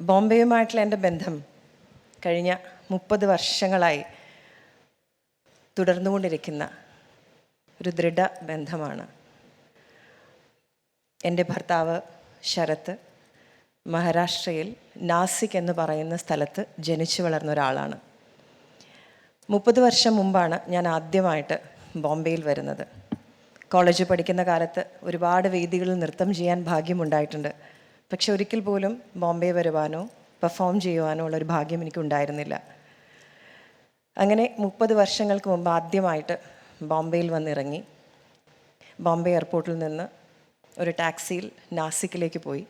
ബോംബെയുമായിട്ടുള്ള എന്റെ ബന്ധം കഴിഞ്ഞ മുപ്പത് വർഷങ്ങളായി തുടർന്നുകൊണ്ടിരിക്കുന്ന ഒരു ദൃഢ ബന്ധമാണ്. എന്റെ ഭർത്താവ് ശരത്ത് മഹാരാഷ്ട്രയിൽ നാസിക് എന്ന് പറയുന്ന സ്ഥലത്ത് ജനിച്ചു വളർന്ന ഒരാളാണ്. മുപ്പത് വർഷം മുമ്പാണ് ഞാൻ ആദ്യമായിട്ട് ബോംബെയിൽ വരുന്നത്. കോളേജ് പഠിക്കുന്ന കാലത്ത് ഒരുപാട് വേദികളിൽ നൃത്തം ചെയ്യാൻ ഭാഗ്യമുണ്ടായിട്ടുണ്ട്. പക്ഷെ ഒരിക്കൽ പോലും ബോംബെ വരുവാനോ പെർഫോം ചെയ്യുവാനോ ഉള്ളൊരു ഭാഗ്യം എനിക്കുണ്ടായിരുന്നില്ല. അങ്ങനെ മുപ്പത് വർഷങ്ങൾക്ക് മുമ്പ് ആദ്യമായിട്ട് ബോംബെയിൽ വന്നിറങ്ങി. ബോംബെ എയർപോർട്ടിൽ നിന്ന് ഒരു ടാക്സിയിൽ നാസിക്കിലേക്ക് പോയി.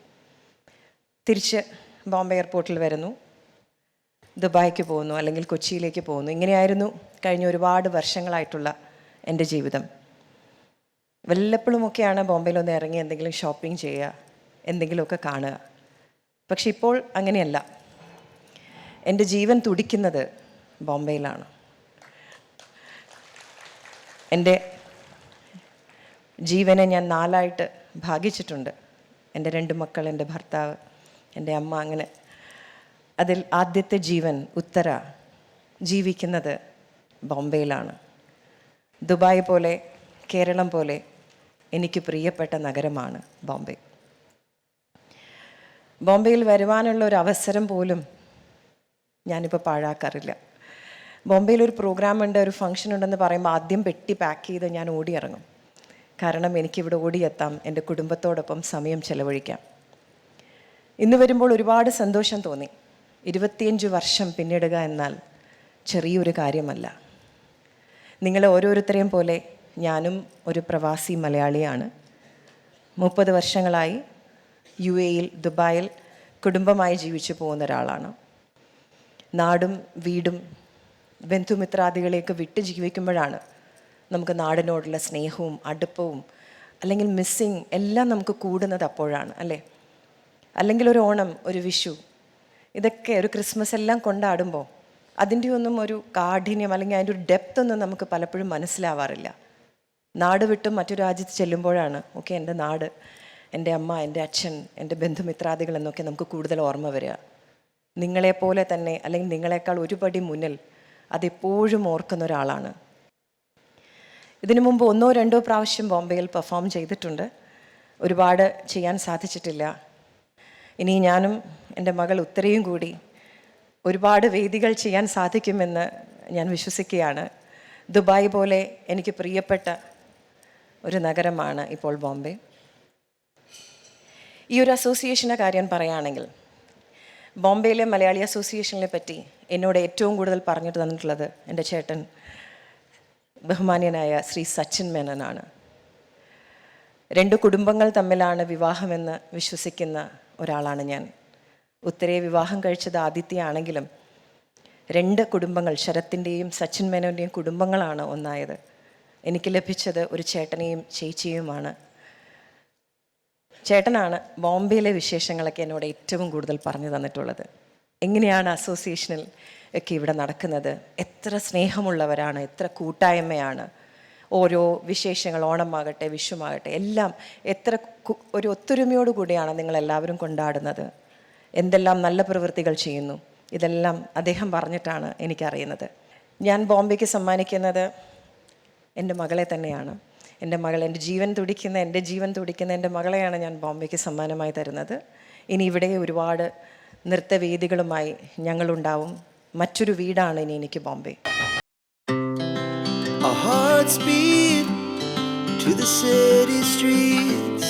തിരിച്ച് ബോംബെ എയർപോർട്ടിൽ വരുന്നു. ദുബായിക്ക് പോകുന്നു അല്ലെങ്കിൽ കൊച്ചിയിലേക്ക് പോകുന്നു. ഇങ്ങനെയായിരുന്നു കഴിഞ്ഞ ഒരുപാട് വർഷങ്ങളായിട്ടുള്ള എന്റെ ജീവിതം. വല്ലപ്പോഴുമൊക്കെയാണ് ബോംബെയിൽ ഒന്ന് ഇറങ്ങി എന്തെങ്കിലും ഷോപ്പിംഗ് ചെയ്യുക എന്തെങ്കിലുമൊക്കെ കാണുക. പക്ഷെ ഇപ്പോൾ അങ്ങനെയല്ല. എന്റെ ജീവൻ തുടിക്കുന്നത് ബോംബെയിലാണ്. എന്റെ ജീവനെ ഞാൻ നാലായിട്ട് ഭാഗിച്ചിട്ടുണ്ട്. എന്റെ രണ്ട് മക്കൾ എന്റെ ഭർത്താവ് എന്റെ അമ്മ അങ്ങനെ. അതിൽ ആദ്യത്തെ ജീവൻ ഉത്തര ജീവിക്കുന്നത് ബോംബെയിലാണ്. ദുബായ് പോലെ കേരളം പോലെ എനിക്ക് പ്രിയപ്പെട്ട നഗരമാണ് ബോംബെ. ബോംബെയിൽ വരുവാനുള്ള ഒരു അവസരം പോലും ഞാനിപ്പോൾ പാഴാക്കാറില്ല. ബോംബെയിൽ ഒരു പ്രോഗ്രാം ഉണ്ട് ഒരു ഫംഗ്ഷൻ ഉണ്ടെന്ന് പറയുമ്പോൾ ആദ്യം പെട്ടി പാക്ക് ചെയ്ത് ഞാൻ ഓടിയിറങ്ങും. കാരണം എനിക്കിവിടെ ഓടിയെത്താം എന്റെ കുടുംബത്തോടൊപ്പം സമയം ചെലവഴിക്കാം. ഇന്ന് വരുമ്പോൾ ഒരുപാട് സന്തോഷം തോന്നി. ഇരുപത്തിയഞ്ച് വർഷം പിന്നിടുക എന്നാൽ ചെറിയൊരു കാര്യമല്ല. നിങ്ങളെ ഓരോരുത്തരെയും പോലെ ഞാനും ഒരു പ്രവാസി മലയാളിയാണ്. മുപ്പത് വർഷങ്ങളായി യു എയിൽ ദുബായിൽ കുടുംബമായി ജീവിച്ചു പോകുന്ന ഒരാളാണ്. നാടും വീടും ബന്ധുമിത്രാദികളെയൊക്കെ വിട്ട് ജീവിക്കുമ്പോഴാണ് നമുക്ക് നാടിനോടുള്ള സ്നേഹവും അടുപ്പവും അല്ലെങ്കിൽ മിസ്സിങ് എല്ലാം നമുക്ക് കൂടുന്നത് അപ്പോഴാണ് അല്ലേ? അല്ലെങ്കിൽ ഒരു ഓണം ഒരു വിഷു ഇതൊക്കെ ഒരു ക്രിസ്മസ് എല്ലാം കൊണ്ടാടുമ്പോൾ അതിന്റെ ഒന്നും ഒരു കാഠിന്യം അല്ലെങ്കിൽ അതിന്റെ ഒരു ഡെപ്ത് ഒന്നും നമുക്ക് പലപ്പോഴും മനസ്സിലാവാറില്ല. നാട് വിട്ടും മറ്റു രാജ്യത്ത് ചെല്ലുമ്പോഴാണ് ഓക്കെ എന്റെ നാട് എന്റെ അമ്മ എന്റെ അച്ഛൻ എന്റെ ബന്ധുമിത്രാദികൾ എന്നൊക്കെ നമുക്ക് കൂടുതൽ ഓർമ്മ വരിക. നിങ്ങളെപ്പോലെ തന്നെ അല്ലെങ്കിൽ നിങ്ങളെക്കാൾ ഒരുപടി മുന്നിൽ അതെപ്പോഴും ഓർക്കുന്ന ഒരാളാണ്. ഇതിനു മുമ്പ് ഒന്നോ രണ്ടോ പ്രാവശ്യം ബോംബെയിൽ പെർഫോം ചെയ്തിട്ടുണ്ട്. ഒരുപാട് ചെയ്യാൻ സാധിച്ചിട്ടില്ല. ഇനി ഞാനും എന്റെ മകൾ ഉത്തരയും കൂടി ഒരുപാട് വേദികൾ ചെയ്യാൻ സാധിക്കുമെന്ന് ഞാൻ വിശ്വസിക്കുകയാണ്. ദുബായ് പോലെ എനിക്ക് പ്രിയപ്പെട്ട ഒരു നഗരമാണ് ഇപ്പോൾ ബോംബെ. ഈ ഒരു അസോസിയേഷന്റെ കാര്യം പറയുകയാണെങ്കിൽ ബോംബെയിലെ മലയാളി അസോസിയേഷനെ പറ്റി എന്നോട് ഏറ്റവും കൂടുതൽ പറഞ്ഞിട്ട് തന്നിട്ടുള്ളത് എന്റെ ചേട്ടൻ ബഹുമാന്യനായ ശ്രീ സച്ചിൻ മേനനാണ്. രണ്ട് കുടുംബങ്ങൾ തമ്മിലാണ് വിവാഹമെന്ന് വിശ്വസിക്കുന്ന ഒരാളാണ് ഞാൻ. ഉത്തരേ വിവാഹം കഴിച്ചത് ആദിത്യയാണെങ്കിലും രണ്ട് കുടുംബങ്ങൾ ശരത്തിന്റെയും സച്ചിൻ മേനോന്റെയും കുടുംബങ്ങളാണ് ഒന്നായത്. എനിക്ക് ലഭിച്ചത് ഒരു ചേട്ടനെയും ചേച്ചിയുമാണ്. ചേട്ടനാണ് ബോംബെയിലെ വിശേഷങ്ങളൊക്കെ എന്നോട് ഏറ്റവും കൂടുതൽ പറഞ്ഞു തന്നിട്ടുള്ളത്. എങ്ങനെയാണ് അസോസിയേഷനിൽ ഒക്കെ ഇവിടെ നടക്കുന്നത്? എത്ര സ്നേഹമുള്ളവരാണ്? എത്ര കൂട്ടായ്മയാണ്? ഓരോ വിശേഷങ്ങൾ ഓണമാകട്ടെ വിഷുമാകട്ടെ എല്ലാം എത്ര ഒരു ഒത്തൊരുമയോടു കൂടിയാണ് നിങ്ങളെല്ലാവരും കൊണ്ടാടുന്നത്? എന്തെല്ലാം നല്ല പ്രവൃത്തികൾ ചെയ്യുന്നു? ഇതെല്ലാം അദ്ദേഹം പറഞ്ഞിട്ടാണ് എനിക്കറിയുന്നത്. ഞാൻ ബോംബെക്ക് സമ്മാനിക്കുന്നത് എന്റെ മകളെ തന്നെയാണ്. എന്റെ മകൾ എന്റെ ജീവൻ തുടിക്കുന്ന എന്റെ ജീവൻ തുടിക്കുന്ന എന്റെ മകളെയാണ് ഞാൻ ബോംബെക്ക് സമ്മാനമായി തരുന്നത് ഇനി ഇവിടെ ഒരുപാട് നൃത്തവേദികളുമായി ഞങ്ങളുണ്ടാവും മറ്റൊരു വീടാണ് ഇനി എനിക്ക് Bombay to the city streets.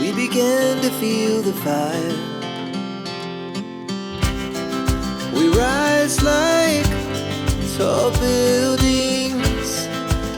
We began to feel the fire.